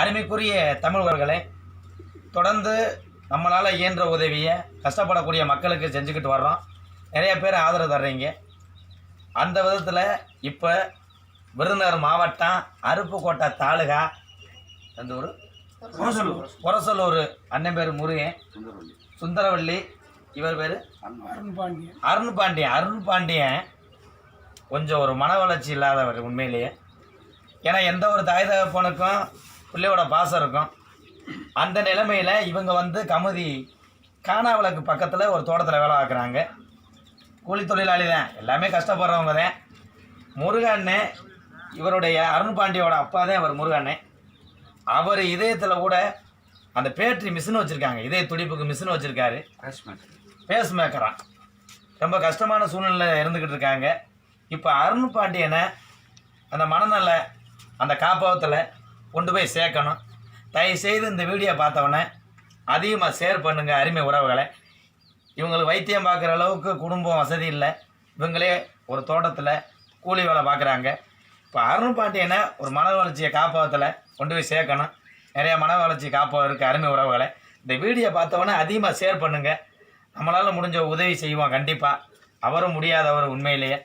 அருமைக்குரிய தமிழர்களே தொடர்ந்து நம்மளால் இயன்ற உதவியை கஷ்டப்படக்கூடிய மக்களுக்கு செஞ்சுக்கிட்டு வர்றோம். நிறைய பேர் ஆதரவு தர்றீங்க. அந்த விதத்தில் இப்போ விருதுநகர் மாவட்டம் அருப்புக்கோட்டை தாலுகா எந்த ஊர்? புரசலூர். அண்ணன் பேர் முருகன். சுந்தரவள்ளி இவர் பேர்? அருண் பாண்டியன். அருண் பாண்டியன் கொஞ்சம் ஒரு மன வளர்ச்சி இல்லாதவர் உண்மையிலேயே. ஏன்னா எந்த ஒரு தாய் தகப்பனுக்கும் பிள்ளையோட பாசம் இருக்கும். அந்த நிலைமையில் இவங்க வந்து கமுதி காணாவிளக்கு பக்கத்தில் ஒரு தோட்டத்தில் வேலை பார்க்குறாங்க. கூலி தொழிலாளி தான். எல்லாமே கஷ்டப்படுறவங்க தான். முருகண்ணே இவருடைய அருண் பாண்டியோட அப்பா தான் அவர் முருகண்ணே. அவர் இதயத்தில் கூட அந்த பேட்ரி மிஷின் வச்சுருக்காங்க. இதய துடிப்புக்கு மிஷின் வச்சுருக்காரு. பேஸ் மேக்கரா ரொம்ப கஷ்டமான சூழ்நிலை இருந்துக்கிட்டு இருக்காங்க. இப்போ அருண் பாண்டியனை அந்த மனநல அந்த காப்பகத்தில் கொண்டு போய் சேர்க்கணும். தயவுசெய்து இந்த வீடியோ பார்த்தவொடனே அதிகமாக ஷேர் பண்ணுங்கள் அருமை உறவுகளை. இவங்களுக்கு வைத்தியம் பார்க்குற அளவுக்கு குடும்பம் வசதி இல்லை. இவங்களே ஒரு தோட்டத்தில் கூலி வேலை பார்க்குறாங்க. இப்போ அருண் பாண்டியனை ஒரு மன வளர்ச்சியை காப்பகத்தில் கொண்டு போய் சேர்க்கணும். நிறையா மன வளர்ச்சி காப்பகம் இருக்குது அருமை உறவுகளை. இந்த வீடியோ பார்த்தவொடனே அதிகமாக ஷேர் பண்ணுங்கள் நம்மளால் முடிஞ்ச உதவி செய்வோம் கண்டிப்பாக அவரும் முடியாதவர் உண்மையிலேயே.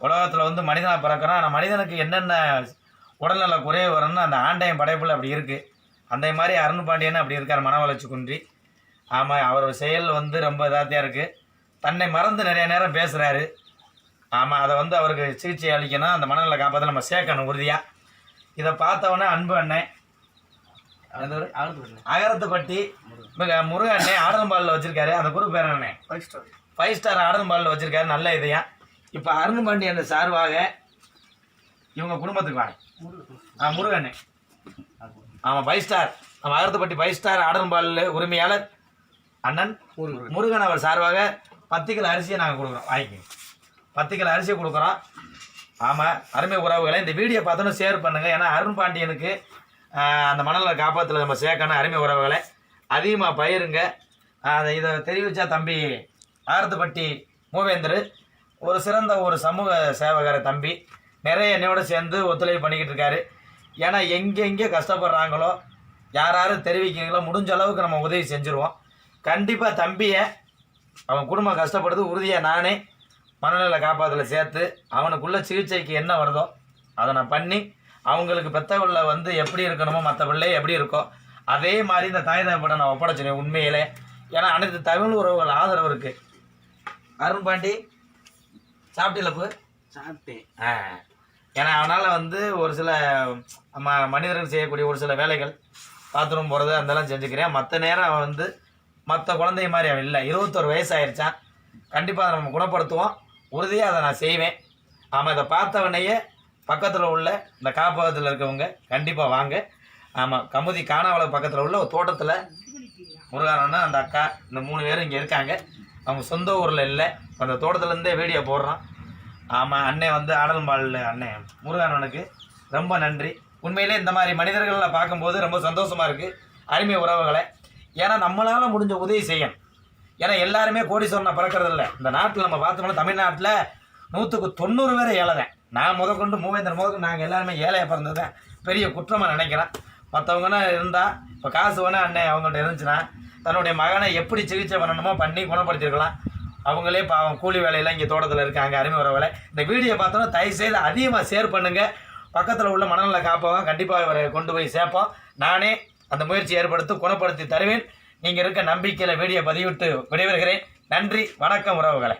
உலகத்தில் வந்து மனிதனாக பிறக்கிறான். ஆனால் மனிதனுக்கு என்னென்ன உடல்நல குறைவு வரும்னு அந்த ஆண்டையம் படைப்பில் அப்படி இருக்குது அந்த மாதிரி அருண் பாண்டியன் அப்படி இருக்கார் மன வளர்ச்சி குன்றி. ஆமாம் அவர் செயல் வந்து ரொம்ப இதாத்தியாக இருக்குது தன்னை மறந்து நிறைய நேரம் பேசுகிறாரு ஆமாம் அதை வந்து அவருக்கு சிகிச்சை அளிக்கணும் அந்த மனநல காப்பாற்ற நம்ம சேர்க்கணும் உறுதியாக இதை பார்த்தவொடனே அன்பு அண்ணன் அகரத்துப்பட்டி மிக முருக அண்ணன் ஆடம்பாலில் வச்சிருக்காரு. அந்த குரு பேர் அண்ணன் ஃபைவ் ஸ்டார் ஆடம்பாலில் வச்சிருக்காரு நல்ல இதையா. இப்போ அருண் பாண்டியன் சார்பாக இவங்க குடும்பத்துக்கு வாங்க ஆ முருகண்ணே ஆமாம் ஃபைவ் ஸ்டார். நம்ம அகரத்துப்பட்டி ஃபைவ் ஸ்டார் ஆடம்பாலில் உரிமையாளர் அண்ணன் முருகன். அவர் சார்பாக பத்து கிலோ அரிசியை நாங்கள் கொடுக்குறோம். வாங்கிக்கோங்க பத்து கிலோ அரிசியை கொடுக்குறோம். ஆமாம் அருமை உறவுகளை இந்த வீடியோ பார்த்தோன்னு ஷேர் பண்ணுங்கள் ஏன்னா அருண் பாண்டியனுக்கு அந்த மணலை காப்பாத்தில் நம்ம சேர்க்கணும் அருமை உறவுகளை. அதிகமாக பயிருங்க. அதை இதை தெரிவித்தா தம்பி ஆரத்துப்பட்டி மூவேந்தர் ஒரு சிறந்த ஒரு சமூக சேவகர் தம்பி. நிறைய என்னையோட சேர்ந்து ஒத்துழைப்பு பண்ணிக்கிட்டு இருக்காரு. ஏன்னா எங்கெங்கே கஷ்டப்படுறாங்களோ யார் யாரும் தெரிவிக்கிறீங்களோ முடிஞ்ச அளவுக்கு நம்ம உதவி செஞ்சுருவோம். கண்டிப்பாக தம்பியை அவன் குடும்பம் கஷ்டப்படுறது உறுதியாக நானே மனநல காப்பாத்துல சேர்த்து அவனுக்குள்ள சிகிச்சைக்கு என்ன வருதோ அதை நான் பண்ணி அவங்களுக்கு பெத்த பிள்ளை வந்து எப்படி இருக்கணுமோ மற்ற பிள்ளை எப்படி இருக்கோ அதே மாதிரி இந்த தாய் தகப்படம் நான் ஒப்படைச்சிருவேன் உண்மையிலே. ஏன்னா அனைத்து தமிழ் உறவுகள் ஆதரவு இருக்கு. அருண் பாண்டி சாப்பிட்டீங்களப்பு சாப்பிட்டேன். ஆ. ஏன்னா அவனால் வந்து ஒரு சில ம மனிதர்கள் செய்யக்கூடிய ஒரு சில வேலைகள் பாத்ரூம் போகிறது அதெல்லாம் செஞ்சுக்கிறேன் மற்ற நேரம் அவன் வந்து மற்ற குழந்தை மாதிரி அவன் இல்லை. இருபத்தொரு வயசு ஆயிடுச்சான் கண்டிப்பாக அதை நம்ம குணப்படுத்துவோம். உறுதியாக அதை நான் செய்வேன். ஆமாம் இதை பார்த்தவனையே பக்கத்தில் உள்ள இந்த காப்பகத்தில் இருக்கவங்க கண்டிப்பாக வாங்க. ஆமாம் கமுதி காணாவள பக்கத்தில் உள்ள ஒரு தோட்டத்தில் முருகானண்ணா அந்த அக்கா இந்த மூணு பேரும் இங்கே இருக்காங்க. அவங்க சொந்த ஊரில் இல்லை. அந்த தோட்டத்துலேருந்தே வீடியோ போடுறான். ஆமாம் அண்ணன் வந்து ஆடல்பால் அண்ணன் முருகானனுக்கு ரொம்ப நன்றி. உண்மையிலே இந்த மாதிரி மனிதர்களை பார்க்கும்போது ரொம்ப சந்தோஷமாக இருக்குது அருமை உறவுகளை. ஏன்னா நம்மளால் முடிஞ்ச உதவி செய்யணும். ஏன்னா எல்லாருமே கோடீஸ்வரனை பிறக்கிறது இல்லை இந்த நாட்டில் நம்ம பார்த்தோம்னா தமிழ்நாட்டில் நூற்றுக்கு தொண்ணூறு பேர் ஏழைதான். நான் முதற்கொண்டு மூவேந்தர் முதற்கொண்டு நாங்கள் எல்லாருமே ஏழையாக பிறந்ததான் பெரிய குற்றமாக நினைக்கிறேன். மற்றவங்கன்னா இருந்தால் இப்போ காசு வேணால் அண்ணன் அவங்கள்ட்ட இருந்துச்சுன்னா தன்னுடைய மகனை எப்படி சிகிச்சை பண்ணணுமோ பண்ணி குணப்படுத்தியிருக்கலாம். அவங்களே பாவம் கூலி வேலையெல்லாம் இங்கே தோட்டத்தில் இருக்காங்க அருமை உறவுகளை. இந்த வீடியோ பார்த்தோன்னா தயவுசெய்து அதிகமாக ஷேர் பண்ணுங்கள் பக்கத்தில் உள்ள மனநல காப்பகம் கண்டிப்பாக இவரை கொண்டு போய் சேர்ப்போம். நானே அந்த முயற்சி ஏற்படுத்தி குணப்படுத்தி தருவேன். நீங்கள் இருக்க நம்பிக்கையில் வீடியோ பதிவிட்டு விடைபெறுகிறேன். நன்றி வணக்கம் உறவுகளை.